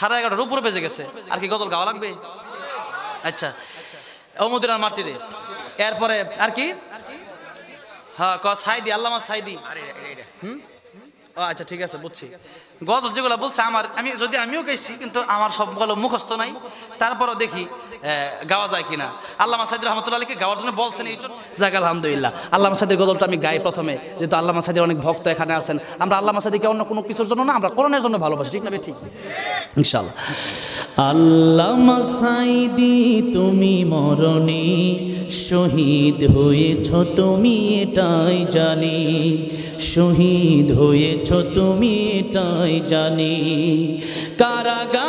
সাড়ে এগারোটার উপরে বেজে গেছে। আর কি গজল গাওয়া লাগবে? আচ্ছা। অমুদিনার মাটিরে এরপরে আর কি? হ্যাঁ ক সাইদি আল্লামা সাইদি। হুম? ও আচ্ছা ঠিক আছে বুঝছি। গজল যেগুলো বলছে আমার আমি যদি আমিও গেছি কিন্তু আমার সবগুলো মুখস্থ নাই। তারপরও দেখি গাওয়া যায় কিনা? আল্লাহ সাইদ রহমতুল্লাহ আলীকে গাওয়ার জন্য বলছেন এই জন্য। যাক, আলহামদুলিল্লাহ। আল্লামা সাইদের গজলটা আমি গাই প্রথমে, যেহেতু আল্লাহ সাইদের অনেক ভক্ত এখানে আছেন। আমরা আল্লাহ সাইদিকে অন্য কোনো কিছুর জন্য না, আমরা করোনার জন্য ভালোবাসি, ঠিক না? ঠিক। ইনশাল্লাহ আল্লামা সাইদি তুমি মরণে শহীদ হয়েছ, তুমি এটাই জানি। শহীদ হয়েছ, তুমি এটাই জানি। কারাগারে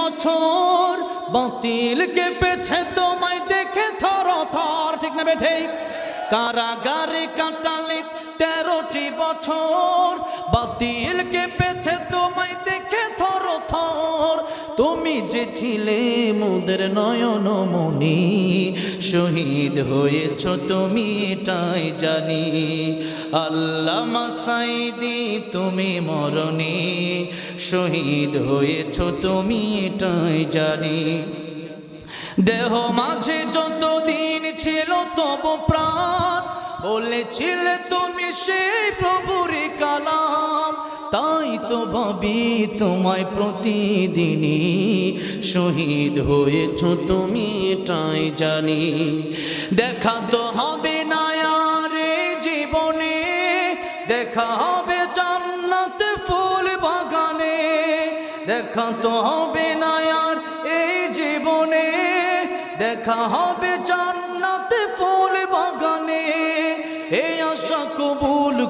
বছর বাতিল কেঁপেছে তোমায় দেখে থর থর ঠিক না বেঠে কারাগারে কাটালে তেরোটি বছর বাতিল কেঁপেছে তোমায় দেখে থর থর তুমি যে ছিলে মুদের নয়ন মনি শহীদ হয়েছ তুমি, এটাই জানি। আল্লাহ সাইদি, তুমি মরণে শহীদ হয়েছ তুমি, এটাই জানি। দেহ মাঝে যতদিন ছিল তব প্রাণ, বলেছিলে তুমি সেই প্রভুর কালাম। তাই তো ভাবি তোমায় প্রতিদিনই শহীদ হয়েছ তুমি, এটাই জানি। দেখা তো হবে না এই জীবনে, দেখা হবে জান্নাত ফুল বাগানে। দেখা তো হবে না আর এই জীবনে, দেখা হবে জান্নাতে ফুল বাগানে।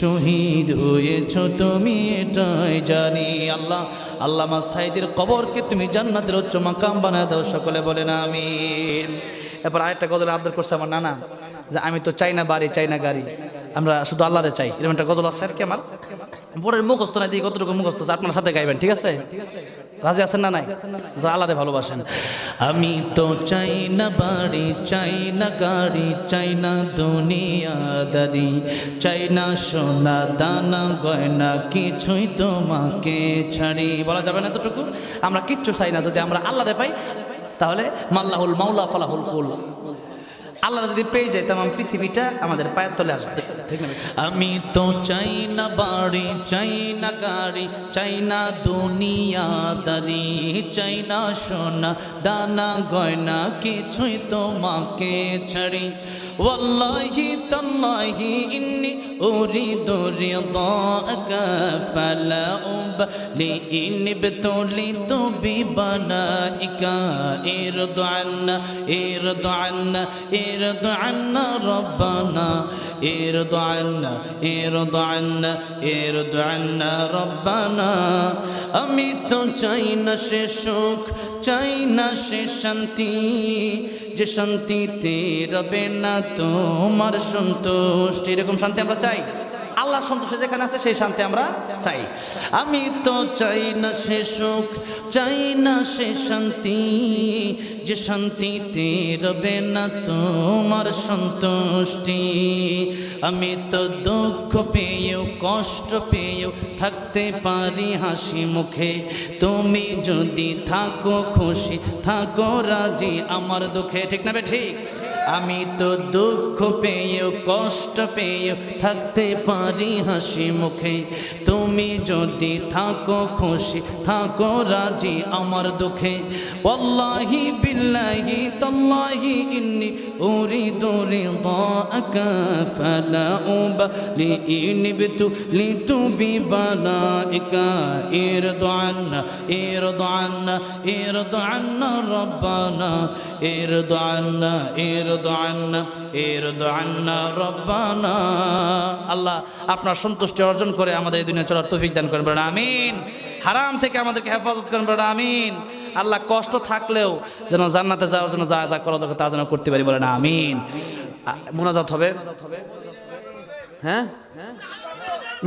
শহীদ হয়েছ তুমি এটাই জানি। আল্লাহ আল্লাহ মাসাইদির কবরকে তুমি জান্নাতের উচ্চ মাকাম বানায় দাও, সকলে বলেন আমি এরপর আরেকটা গজল আবদার করছে আমার নানা, যে আমি তো চাই না বাড়ি, চাই না গাড়ি। আমরা শুধু আল্লাহরে চাই। এরকম একটা গজল আছে আর কি আমার। পরের মুখস্থ না দিয়ে কতটুকু মুখস্থ আছে, আপনার সাথে গাইবেন, ঠিক আছে? রাজি আছেন না নাই? যা ভালোবাসেন। আমি তো চাই না বাড়ি, চাই না গাড়ি, চাই না দুনিয়াদারি চাই না সোনা দানা গয়না, কিছুই তোমাকে ছাড়ি। বলা যাবে না এতটুকু? আমরা কিচ্ছু চাই না। যদি আমরা আল্লাহরে পাই, তাহলে মাল্লাহুল মাওলা, ফালাহুল কুল। আল্লাহ যদি পেয়ে যাই তাম পৃথিবীটা আমাদের পায়ের তলে আসবে। আমি তো চাই না বাড়ি, চাই না গাড়ি, চাই না দুনিয়াদারি চাই না সোনা দানা গয়না, কিছুই তোমাকে ছাড়ি। ওয়াল্লাহি তাল্লাহি ইন্নি উরিদু রিদাকা ফালা উবলি ইন্নি বতুলিতু বিবানাইকা ইরদু আন্না ইরদু আন্না ইরদু عنا ربنا ارض عنا ارض عنا ارض عنا ربنا আমি তো চাই না সে সুখ, চাই না সে শান্তি, যে শান্তিতে রবে না তোমার সন্তুষ্টি। এরকম শান্তি আমরা চাই? আল্লাহর সন্তোষে যেখানে আছে, সেই শান্তি আমরা চাই। আমি তো চাই না সে সুখ, চাই না সে শান্তি। যে শান্তিতে রবে না তোমার সন্তুষ্টি। আমি তো দুঃখ পেয়েও, কষ্ট পেয়েও থাকতে পারি হাসি মুখে। তুমি যদি থাকো খুশি, থাকো রাজি, আমার দুঃখে, ঠিক না বে, ঠিক? আমি তো দুঃখ পেয়েও, কষ্ট পেয়েও থাকতে পারি হাসি মুখে। তুমি যদি থাকো খুশি, থাকো রাজি আমার দুঃখে। ওয়াল্লাহি বিল্লাহি, তাল্লাহি ইন্নি উরিদু রিদাকা ফালা উবলি ইনবিতু লিতু বিবালাইকা ইরদু আন্না ইরদু আন্না ইরদু আন্না রব্বানা, ইরদু আন্না, ইরদু আল্লাহ আপনার সন্তুষ্টি অর্জন করে আমাদের এই দুনিয়া চলার তৌফিক দান করেন, বলেন আমিন। হারাম থেকে আমাদেরকে হেফাজত করেন, বলেন আমিন। আল্লাহ কষ্ট থাকলেও যেন জান্নাতে যাওয়ার জন্য যা যা করা দরকার তা যেন করতে পারি, বলেন আমিন। মোনাজাত হবে? হ্যাঁ?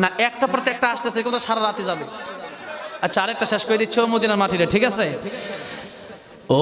না, একটা পর একটা আসতেছে কিন্তু সারা রাতে যাবে। আচ্ছা আরেকটা শেষ করে দিচ্ছ মদিনার মাটিরে, ঠিক আছে? ও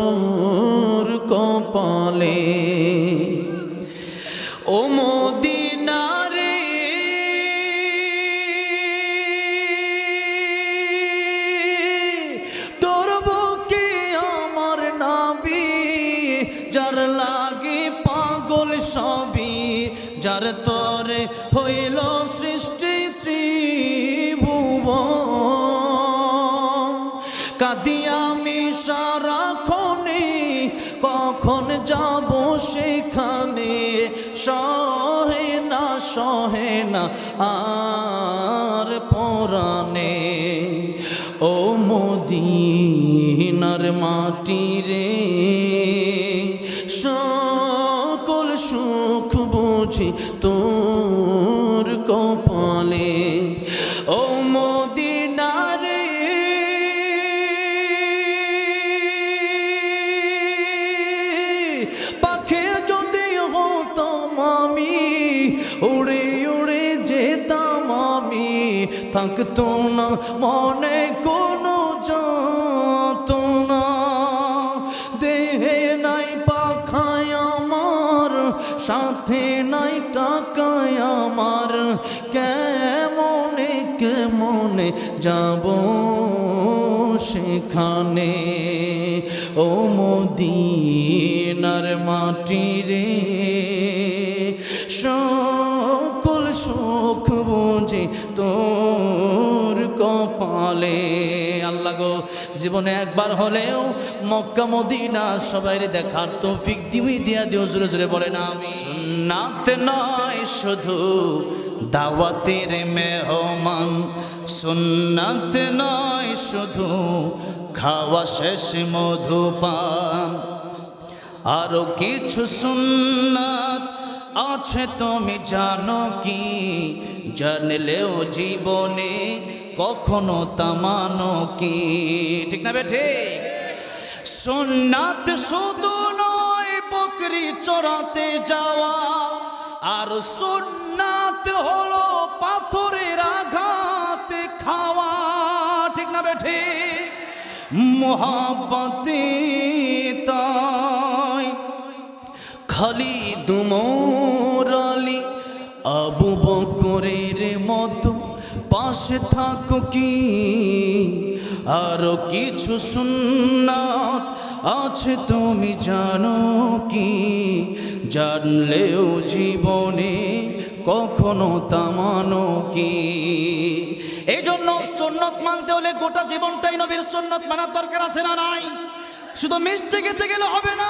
যার তরে হইল সৃষ্টি ত্রিভুব কাদি আমি সারাক্ষণে কখন যাব সেখানে? সহে না সহে না, আর পরাণে। ও মদিনার মাটি রে ও মদিনারে পাখে যদি হতাম আমি, উড়ে উড়ে যেতাম আমি, থাকতো না, মনে কোনো যত না। দেহে নাই পাখায় আমার, সাথে নাই টাকায় আমার কেমনে কেমনে যাব সেখানে। ও মদিনার মাটি রে সকল সুখ বুঝি তোর কপালে। আল্লাহ গো, জীবনে একবার হলেও মক্কা, মদিনা সবাই দেখার তৌফিক দিবি, দিয়া দিও, জোরে জোরে বলে না নাতে নয় শুধু দাওয়াতের মেহমান, সুন্নাত নয়, শুধু খাওয়া শেষ মধুপান। আরও কিছু সুন্নাত আছে, তুমি জানো কি? জানলেও জীবনে কখনো তামানো কি? ঠিক না বেঠে? সুন্নাত শুধু নয়, বকরি চড়াতে যাওয়া। আর সুন্নাত হলো না তাই খালি দুমরালি আবু বকরের মতো পাশে থাকো কি? আরও কিছু সুন্নাত আছে তুমি জানো কি? জানলেও জীবনে কখনো তামানো কি? এই জন্য সন্ন্যত মানতে হলে গোটা জীবনটাই নবীর সন্ন্যত মানার দরকার আছে না নাই? শুধু মিষ্টি খেতে গেলে হবে না।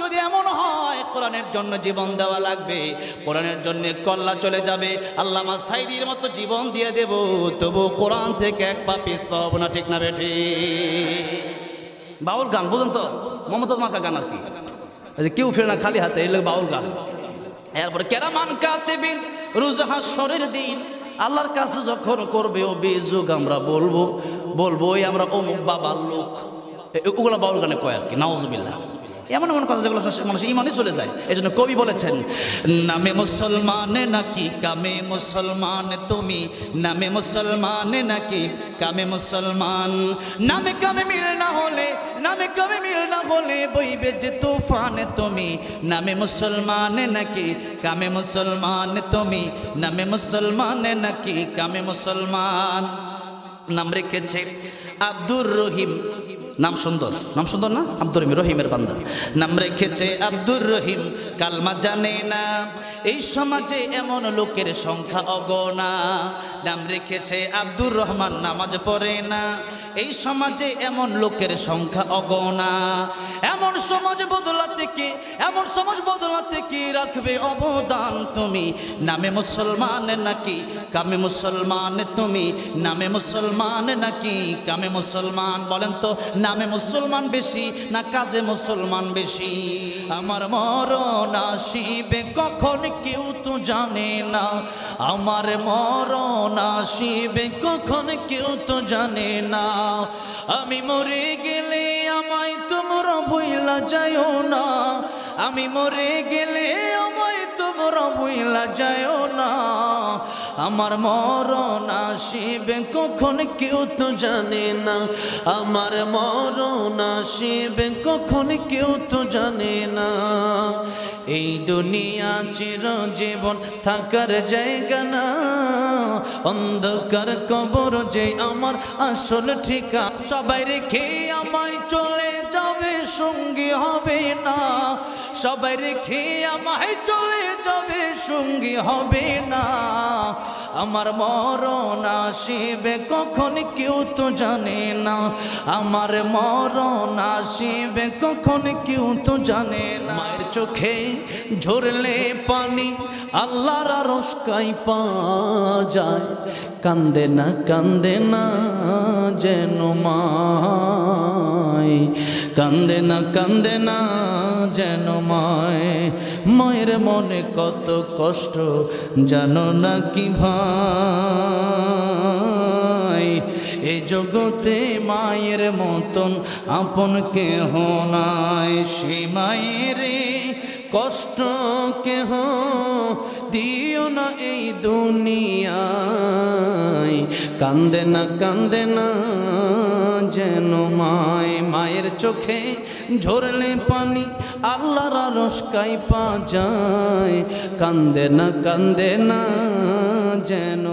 যদি এমন হয়, কোরআনের জন্য জীবন দেওয়া লাগবে, কোরআনের জন্য কল্লা চলে যাবে, আল্লামা সাইদির মতো জীবন দিয়ে দেব তবু কোরআন থেকে এক পা পিস পাবো না, ঠিক না বেঠি? বাউল গান, বুঝুন তো, মমতাজ মার্কা গান আর কি। কেউ ফিরে না খালি হাতে এলে বাউল গান। এরপরে কেরামান কাতেবিন রুজাহা সরের দিন আল্লাহর কাছে যখন করবে ও আমরা বলব বলব ওই আমরা অমুক বাবার লোক। ওগুলা বাউল গানে কয় আর কি? নাউজবিল্লাহ। এমন এমন কথা যেগুলো মানুষ ইমানই চলে যায়। এই জন্য কবি বলেছেন, নামে মুসলমান নাকি, কামে মুসলমান তুমি? নামে মুসলমান নাকি, কামে মুসলমান? নামে কামে মিল না হলে, নামে কামে মিল না হলে বইবে যে তুফান তুমি? নামে মুসলমান নাকি, কামে মুসলমান তুমি? নামে মুসলমান নাকি, কামে মুসলমান? নাম রেখেছে আব্দুর রহিম। নাম সুন্দর নাম সুন্দর না? আব্দুর রহিম, রহিমের বান্দা। নাম রেখেছে আব্দুর রহিম, কালমা জানে না। এই সমাজে এমন লোকের সংখ্যা অগণা। নাম রেখেছে আব্দুর রহমান, নামাজ পড়ে না। এই সমাজে এমন লোকের সংখ্যা অগণা। এমন সমাজ বদলাতে কি, এমন সমাজ বদলাতে কি রাখবে অবদান তুমি? নামে মুসলমান নাকি কামে মুসলমান তুমি? নামে মুসলমান নাকি কামে মুসলমান? বলেন তো নামে মুসলমান বেশি, না কাজে মুসলমান বেশি। আমার মরণ আসিবে কখন কেউ তো জানে না। আমার মরণ আসিবে কখন কেউ তো জানে না। আমি মরে গেলে আমায় তোমরা বইলা যায়ও না। আমি মরে গেলে তোমরা বইলা না। আমার মরণ আসিবে কখন কেউ তো জানে না। আমার মরণ আসিবে কখন কেউ তো জানে না। এই দুনিয়া চির জীবন থাকার জায়গা না। অন্ধকার কবর যে আমার আসল ঠিকা সবাই রেখে আমায় চলে যাবে সঙ্গী হবে না। সবাই রেখে আমায় চলে যাবে, সঙ্গী হবে না। আমার মরণ আসিবে কখন কেউ তো জানে না। আমার মরণ আসিবে কখন কেউ তো জানে না। চোখে ঝরলে পানি, আল্লাহর রসকাই পা যায়। কান্দে না কান্দে না যেন মায়। কান্দে না কান্দে না যেন মায়। মায়ের মনে কত কষ্ট, জানো না কি ভাই? এ জগতে মায়ের মতন আপন কেহ নাই। সে মায়ের কষ্ট কেহ দিও না এই দুনিয়ায়। কান্দে না কান্দে না যেন মায়। মায়ের চোখে ঝরলে পানি আল্লাহর রসকাই পা যায়। কান্দে না কান্দে না যেন